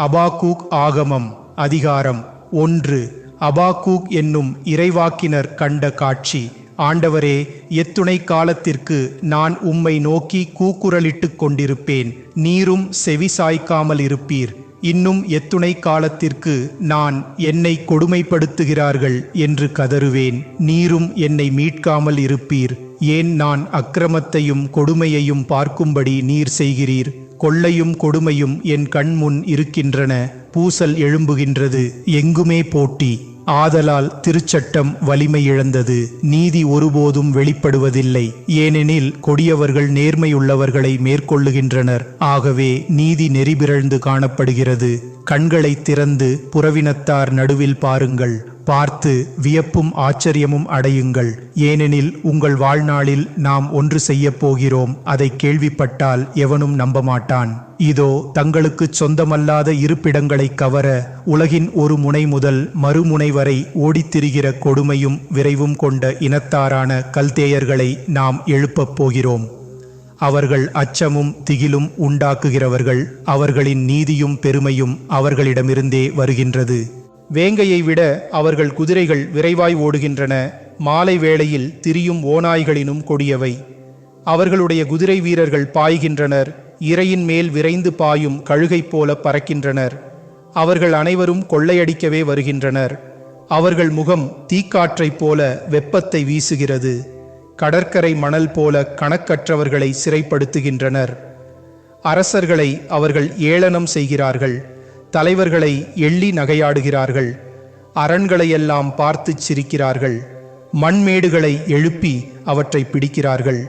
அபாக்கூக் ஆகமம் அதிகாரம் ஒன்று. அபாக்கூக் என்னும் இறைவாக்கினர் கண்ட காட்சி. ஆண்டவரே எத்துணை காலத்திற்கு நான் உம்மை நோக்கி கூக்குரலிட்டுக் கொண்டிருப்பேன். நீரும் செவி சாய்க்காமல் இருப்பீர். இன்னும் எத்துணை காலத்திற்கு நான் என்னை கொடுமைப்படுத்துகிறார்கள் என்று கதறுவேன். நீரும் என்னை மீட்காமல் இருப்பீர். ஏன் நான் அக்கிரமத்தையும் கொடுமையையும் பார்க்கும்படி நீர் செய்கிறீர்? கொள்ளையும் கொடுமையும் என் கண்முன் இருக்கின்றன. பூசல் எழும்புகின்றது. எங்குமே போட்டி. ஆதலால் திருச்சட்டம் வலிமை இழந்தது. நீதி ஒருபோதும் வெளிப்படுவதில்லை. ஏனெனில் கொடியவர்கள் நேர்மையுள்ளவர்களை மேற்கொள்ளுகின்றனர். ஆகவே நீதி நெறிபிறழ்ந்து காணப்படுகிறது. கண்களை திறந்து புறவினத்தார் நடுவில் பாருங்கள். பார்த்து வியப்பும் ஆச்சரியமும் அடையுங்கள். ஏனெனில் உங்கள் வாழ்நாளில் நாம் ஒன்று செய்யப் போகிறோம். அதை கேள்விப்பட்டால் எவனும் நம்பமாட்டான். இதோ தங்களுக்கு சொந்தமல்லாத இருப்பிடங்களை கவர உலகின் ஒரு முனை முதல் மறுமுனை வரை ஓடித்திரிகிற கொடுமையும் விரைவும் கொண்ட இனத்தாரான கல்தேயர்களை நாம் எழுப்பப் போகிறோம். அவர்கள் அச்சமும் திகிலும் உண்டாக்குகிறவர்கள் அவர்களின் நீதியும் பெருமையும் அவர்களிடமிருந்தே வருகின்றது. வேங்கையை விட அவர்கள் குதிரைகள் விரைவாய் ஓடுகின்றன. மாலை வேளையில் திரியும் ஓநாய்களினும் கொடியவை. அவர்களுடைய குதிரை வீரர்கள் பாய்கின்றனர். இறையின் மேல் விரைந்து பாயும் கழுகைப் போல பறக்கின்றனர். அவர்கள் அனைவரும் கொள்ளையடிக்கவே வருகின்றனர். அவர்கள் முகம் தீக்காற்றைப் போல வெப்பத்தை வீசுகிறது. கடற்கரை மணல் போல கணக்கற்றவர்களை சிறைப்படுத்துகின்றனர். அரசர்களை அவர்கள் ஏளனம் செய்கிறார்கள். தலைவர்களை எள்ளி நகையாடுகிறார்கள். அரண்களையெல்லாம் பார்த்துச் சிரிக்கிறார்கள். மண்மேடுகளை எழுப்பி அவற்றை பிடிக்கிறார்கள்.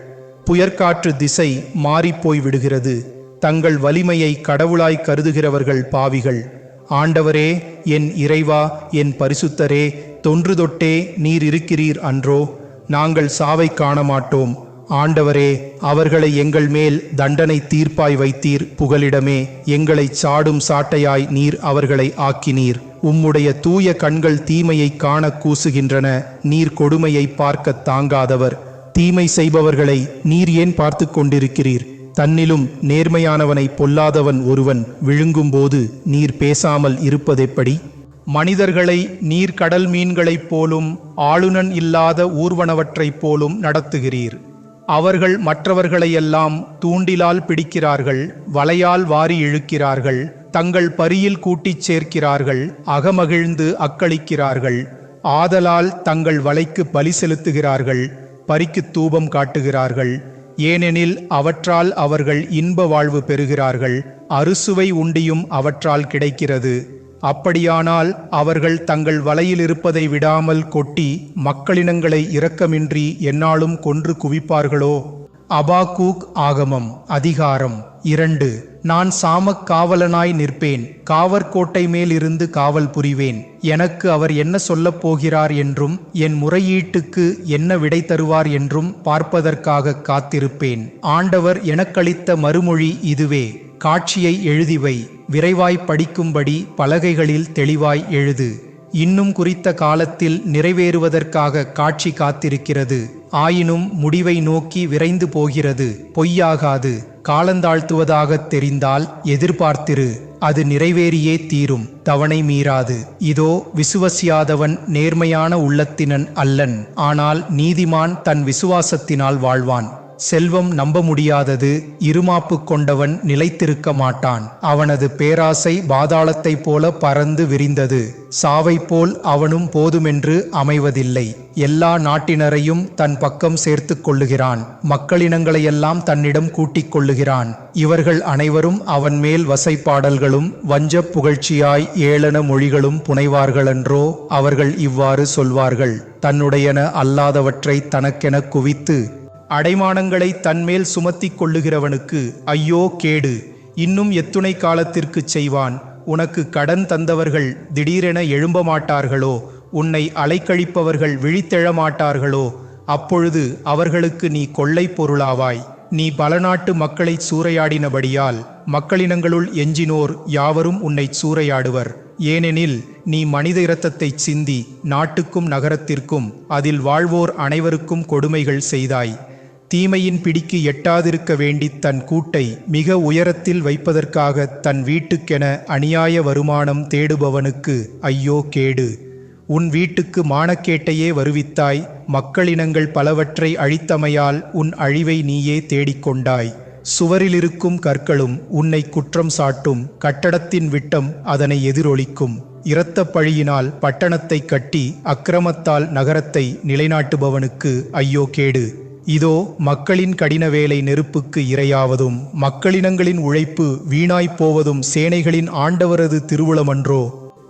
புயற்காற்று திசை மாறிப்போய் விடுகிறது தங்கள் வலிமையை கடவுளாய் கருதுகிறவர்கள் பாவிகள். ஆண்டவரே என் இறைவா என் பரிசுத்தரே தொன்று தொட்டே நீர் இருக்கிறீர் அன்றோ. நாங்கள் சாவை காண மாட்டோம் ஆண்டவரே அவர்களை எங்கள் மேல் தண்டனை தீர்ப்பாய் வைத்தீர். புகலிடமே எங்களை சாடும் சாட்டையாய் நீர் அவர்களை ஆக்கினீர். உம்முடைய தூய கண்கள் தீமையை காண கூசுகின்றன நீர் கொடுமையை பார்க்க தாங்காதவர். தீமை செய்பவர்களை நீர் ஏன் பார்த்து கொண்டிருக்கிறீர்? தன்னிலும் நேர்மையானவனை பொல்லாதவன் ஒருவன் விழுங்கும்போது நீர் பேசாமல் இருப்பதெப்படி? மனிதர்களை நீர் கடல் மீன்களைப் போலும் ஆளுநன் இல்லாத ஊர்வனவற்றைப் போலும் நடத்துகிறீர். அவர்கள் மற்றவர்களையெல்லாம் தூண்டிலால் பிடிக்கிறார்கள் வலையால் வாரி இழுக்கிறார்கள் தங்கள் பரியில் கூட்டிச் சேர்க்கிறார்கள் அகமகிழ்ந்து அக்களிக்கிறார்கள் ஆதலால் தங்கள் வலைக்கு பலி செலுத்துகிறார்கள் பரிக்கு தூபம் காட்டுகிறார்கள். ஏனெனில் அவற்றால் அவர்கள் இன்ப வாழ்வு பெறுகிறார்கள் அறுசுவை உண்டியும் அவற்றால் கிடைக்கிறது. அப்படியானால் அவர்கள் தங்கள் வலையில் இருப்பதை விடாமல் கொட்டி மக்களினங்களை இரக்கமின்றி என்னாலும் கொன்று குவிப்பார்களோ? அபாகூக் ஆகமம் அதிகாரம் இரண்டு. நான் சாமக் காவலனாய் நிற்பேன் காவற்கோட்டை மேல் இருந்து காவல் புரிவேன். எனக்கு அவர் என்ன சொல்லப் போகிறார் என்றும் என் முறையீட்டுக்கு என்ன விடை தருவார் என்றும் பார்ப்பதற்காக காத்திருப்பேன். ஆண்டவர் எனக்களித்த மறுமொழி இதுவே காட்சியை எழுதிவை. விரைவாய் படிக்கும்படி பலகைகளில் தெளிவாய் எழுது. இன்னும் குறித்த காலத்தில் நிறைவேறுவதற்காக காட்சி காத்திருக்கிறது. ஆயினும் முடிவை நோக்கி விரைந்து போகிறது. பொய்யாகாது. காலந்தாழ்த்துவதாகத் தெரிந்தால் எதிர்பார்த்திரு. அது நிறைவேறியே தீரும். தவணை மீறாது. இதோ விசுவசியாதவன் நேர்மையான உள்ளத்தினன் அல்லன். ஆனால் நீதிமான் தன் விசுவாசத்தினால் வாழ்வான். செல்வம் நம்ப முடியாதது இருமாப்பு கொண்டவன் நிலைத்திருக்க மாட்டான். அவனது பேராசை பாதாளத்தைப் போல பறந்து விரிந்தது. சாவை போல் அவனும் போதுமென்று அமைவதில்லை. எல்லா நாட்டினரையும் தன் பக்கம் சேர்த்து கொள்ளுகிறான். மக்களினங்களையெல்லாம் தன்னிடம் கூட்டிக் கொள்ளுகிறான். இவர்கள் அனைவரும் அவன் மேல் வசைப்பாடல்களும் வஞ்சப் புகழ்ச்சியாய் ஏளன மொழிகளும் புனைவார்களென்றோ அவர்கள் இவ்வாறு சொல்வார்கள். தன்னுடையன அல்லாதவற்றை தனக்கென குவித்து அடைமானங்களை தன்மேல் சுமத்திக் கொள்ளுகிறவனுக்கு ஐயோ கேடு இன்னும் எத்துணை காலத்திற்குச் செய்வான். உனக்கு கடன் தந்தவர்கள் திடீரென எழும்ப மாட்டார்களோ உன்னை அலைக்கழிப்பவர்கள் விழித்தெழ மாட்டார்களோ அப்பொழுது அவர்களுக்கு நீ கொள்ளை பொருளாவாய். நீ பல நாட்டு மக்களை சூறையாடினபடியால் மக்களினங்களுள் எஞ்சினோர் யாவரும் உன்னை சூறையாடுவர். ஏனெனில் நீ மனித இரத்தத்தைச் சிந்தி நாட்டுக்கும் நகரத்திற்கும் அதில் வாழ்வோர் அனைவருக்கும் கொடுமைகள் செய்தாய். தீமையின் பிடிக்கு எட்டாதிருக்க வேண்டி தன் கூட்டை மிக உயரத்தில் வைப்பதற்காக தன் வீட்டுக்கென அநியாய வருமானம் தேடுபவனுக்கு ஐயோ கேடு. உன் வீட்டுக்கு மானக்கேட்டையே வருவித்தாய் மக்களினங்கள் பலவற்றை அழித்தமையால் உன் அழிவை நீயே தேடிக்கொண்டாய். சுவரிலிருக்கும் கற்களும் உன்னை குற்றம் சாட்டும் கட்டடத்தின் விட்டம் அதனை எதிரொலிக்கும். இரத்தப் பழியினால் பட்டணத்தை கட்டி அக்கிரமத்தால் நகரத்தை நிலைநாட்டுபவனுக்கு ஐயோ கேடு. இதோ மக்களின் கடின வேலை நெருப்புக்கு இரையாவதும் மக்களினங்களின் உழைப்பு வீணாய்ப் போவதும் சேனைகளின் ஆண்டவரது திருவுளமன்றோ?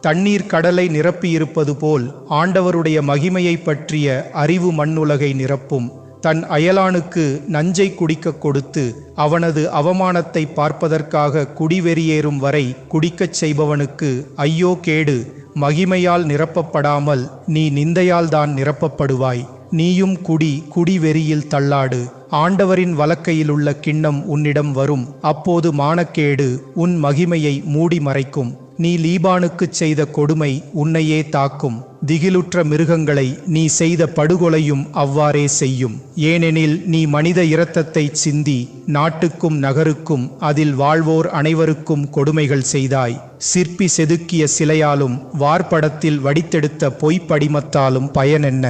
தண்ணீர் கடலை நிரப்பியிருப்பது போல் ஆண்டவருடைய மகிமையைப் பற்றிய அறிவு மண்ணுலகை நிரப்பும். தன் அயலானுக்கு நஞ்சை குடிக்கக் கொடுத்து அவனது அவமானத்தை பார்ப்பதற்காக குடிவெறியேறும் வரை குடிக்கச் செய்பவனுக்கு ஐயோ கேடு! மகிமையால் நிரப்பப்படாமல் நீ நிந்தையால்தான் நிரப்பப்படுவாய். நீயும் குடி குடிவெறியில் தள்ளாடு. ஆண்டவரின் வலக்கையிலுள்ள கிண்ணம் உன்னிடம் வரும். அப்போது மானக்கேடு உன் மகிமையை மூடி மறைக்கும். நீ லீபானுக்குச் செய்த கொடுமை உன்னையே தாக்கும். திகிலுற்ற மிருகங்களை நீ செய்த படுகொலையும் அவ்வாறே செய்யும். ஏனெனில் நீ மனித இரத்தத்தை சிந்தி நாட்டுக்கும் நகருக்கும் அதில் வாழ்வோர் அனைவருக்கும் கொடுமைகள் செய்தாய். சிற்பி செதுக்கிய சிலையாலும் வார்ப்படத்தில் வடித்தெடுத்த பொய்ப்படிமத்தாலும் பயனென்ன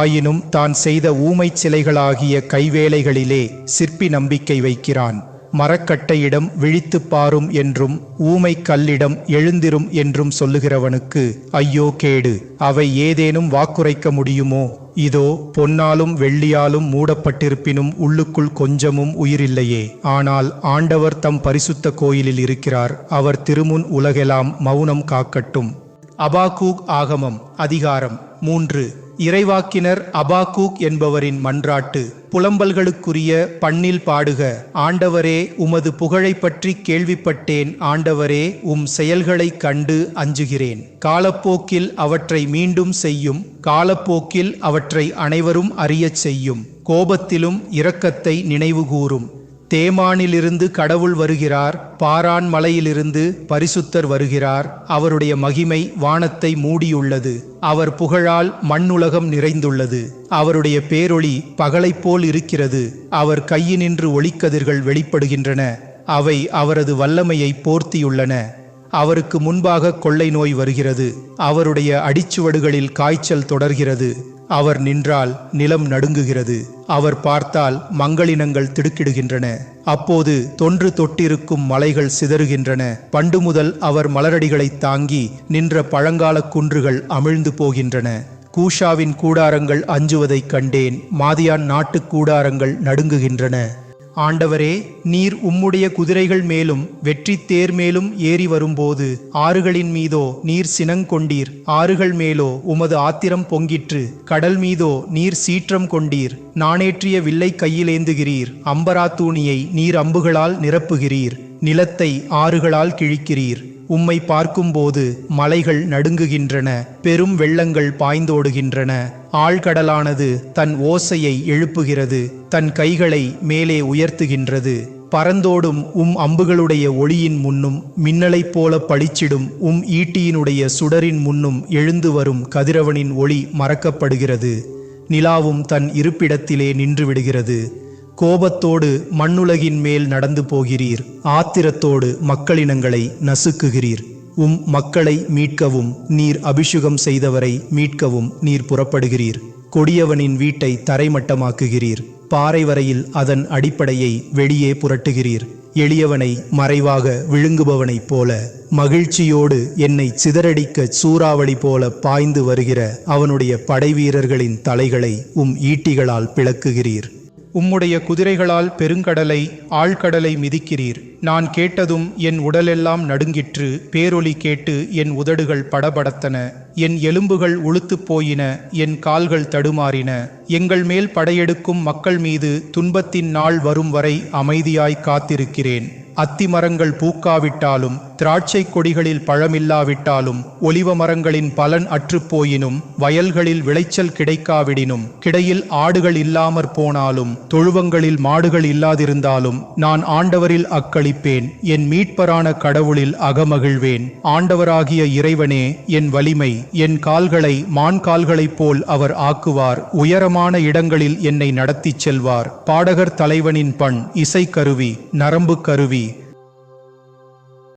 ஆயினும் தான் செய்த ஊமைச் சிலைகளாகிய கைவேலைகளிலே சிற்பி நம்பிக்கை வைக்கிறான். மரக்கட்டையிடம் விழித்துப் பாரும் என்றும் ஊமை கல்லிடம் எழுந்திரும் என்றும் சொல்லுகிறவனுக்கு ஐயோ கேடு அவை ஏதேனும் வாக்குரைக்க முடியுமோ? இதோ பொன்னாலும் வெள்ளியாலும் மூடப்பட்டிருப்பினும் உள்ளுக்குள் கொஞ்சமும் உயிரில்லையே. ஆனால் ஆண்டவர் தம் பரிசுத்த கோயிலில் இருக்கிறார். அவர் திருமுன் உலகெல்லாம் மௌனம் காக்கட்டும். அபாகூக் ஆகமம் அதிகாரம் மூன்று. இறைவாக்கினர் அபாகூக் என்பவரின் மன்றாட்டு. புலம்பல்களுக்குரிய பண்ணில் பாடுக ஆண்டவரே உமது புகழை பற்றி கேள்விப்பட்டேன். ஆண்டவரே உம் செயல்களை கண்டு அஞ்சுகிறேன். காலப்போக்கில் அவற்றை மீண்டும் செய்யும் காலப்போக்கில் அவற்றை அனைவரும் அறியச் செய்யும். கோபத்திலும் இரக்கத்தை நினைவுகூரும். தேமானிலிருந்து கடவுள் வருகிறார் பாரான் மலையிலிருந்து பரிசுத்தர் வருகிறார். அவருடைய மகிமை வானத்தை மூடியுள்ளது. அவர் புகழால் மண்ணுலகம் நிறைந்துள்ளது. அவருடைய பேரொளி பகலைப் போல் இருக்கிறது. அவர் கையினின்று ஒளிக்கதிர்கள் வெளிப்படுகின்றன. அவை அவரது வல்லமையை போர்த்தியுள்ளன. அவருக்கு முன்பாக கொள்ளை நோய் வருகிறது. அவருடைய அடிச்சுவடுகளில் காய்ச்சல் தொடர்கிறது. அவர் நின்றால் நிலம் நடுங்குகிறது. அவர் பார்த்தால் மங்களினங்கள் திடுக்கிடுகின்றன. அப்போது தொன்று தொட்டிருக்கும் மலைகள் சிதறுகின்றன. பண்டு முதல் அவர் மலரடிகளைத் தாங்கி நின்ற பழங்கால குன்றுகள் அமிழ்ந்து போகின்றன. கூஷாவின் கூடாரங்கள் அஞ்சுவதைக் கண்டேன். மாதியான் நாட்டுக் கூடாரங்கள் நடுங்குகின்றன. ஆண்டவரே நீர் உம்முடைய குதிரைகள் மேலும் வெற்றி தேர் மேலும் ஏறி வரும்போது ஆறுகளின் மீதோ நீர் சினங்கொண்டீர். ஆறுகள் மேலோ உமது ஆத்திரம் பொங்கிற்று. கடல் மீதோ நீர் சீற்றம் கொண்டீர். நாணேற்றிய வில்லை கையிலேந்துகிறீர் அம்பராத்தூணியை நீர் அம்புகளால் நிரப்புகிறீர். நிலத்தை ஆறுகளால் கிழிக்கிறீர். உம்மை பார்க்கும்போது மலைகள் நடுங்குகின்றன பெரும் வெள்ளங்கள் பாய்ந்தோடுகின்றன. ஆழ்கடலானது தன் ஓசையை எழுப்புகிறது தன் கைகளை மேலே உயர்த்துகின்றது. பறந்தோடும் உம் அம்புகளுடைய ஒளியின் முன்னும் மின்னலைப் போல பளிச்சிடும் உம் ஈட்டியினுடைய சுடரின் முன்னும் எழுந்து வரும் கதிரவனின் ஒளி மறக்கப்படுகிறது. நிலாவும் தன் இருப்பிடத்திலே நின்றுவிடுகிறது கோபத்தோடு மண்ணுலகின் மேல் நடந்து போகிறீர். ஆத்திரத்தோடு மக்களினங்களை நசுக்குகிறீர். உம் மக்களை மீட்கவும் நீர் அபிஷேகம் செய்தவரை மீட்கவும் நீர் புறப்படுகிறீர். கொடியவனின் வீட்டை தரைமட்டமாக்குகிறீர். பாறை வரையில் அதன் அடிப்படையை வெளியே புரட்டுகிறீர். எளியவனை மறைவாக விழுங்குபவனைப் போல மகிழ்ச்சியோடு என்னை சிதறடிக்க சூறாவளி போல பாய்ந்து வருகிற அவனுடைய படைவீரர்களின் தலைகளை உம் ஈட்டிகளால் பிளக்குகிறீர். உம்முடைய குதிரைகளால் பெருங்கடலை ஆழ்கடலை மிதிக்கிறீர். நான் கேட்டதும் என் உடலெல்லாம் நடுங்கிற்று பேரொலி கேட்டு என் உதடுகள் படபடத்தன. என் எலும்புகள் உளுத்துப் போயின என் கால்கள் தடுமாறின. எங்கள் மேல் படையெடுக்கும் மக்கள் மீது துன்பத்தின் நாள் வரும் வரை அமைதியாய் காத்திருக்கிறேன். அத்திமரங்கள் பூக்காவிட்டாலும் திராட்சை கொடிகளில் பழமில்லாவிட்டாலும் ஒலிவ மரங்களின் பலன் அற்றுப் போயினும் வயல்களில் விளைச்சல் கிடைக்காவிடினும் கிடையில் ஆடுகள் இல்லாமற் போனாலும் தொழுவங்களில் மாடுகள் இல்லாதிருந்தாலும் நான் ஆண்டவரில் அக்களிப்பேன் என் மீட்பரான கடவுளில் அகமகிழ்வேன். ஆண்டவராகிய இறைவனே என் வலிமை என் கால்களை மான் கால்களைப் போல் அவர் ஆக்குவார் உயரமான இடங்களில் என்னை நடத்திச் செல்வார். பாடகர் தலைவனின் பண் இசைக்கருவி நரம்பு கருவி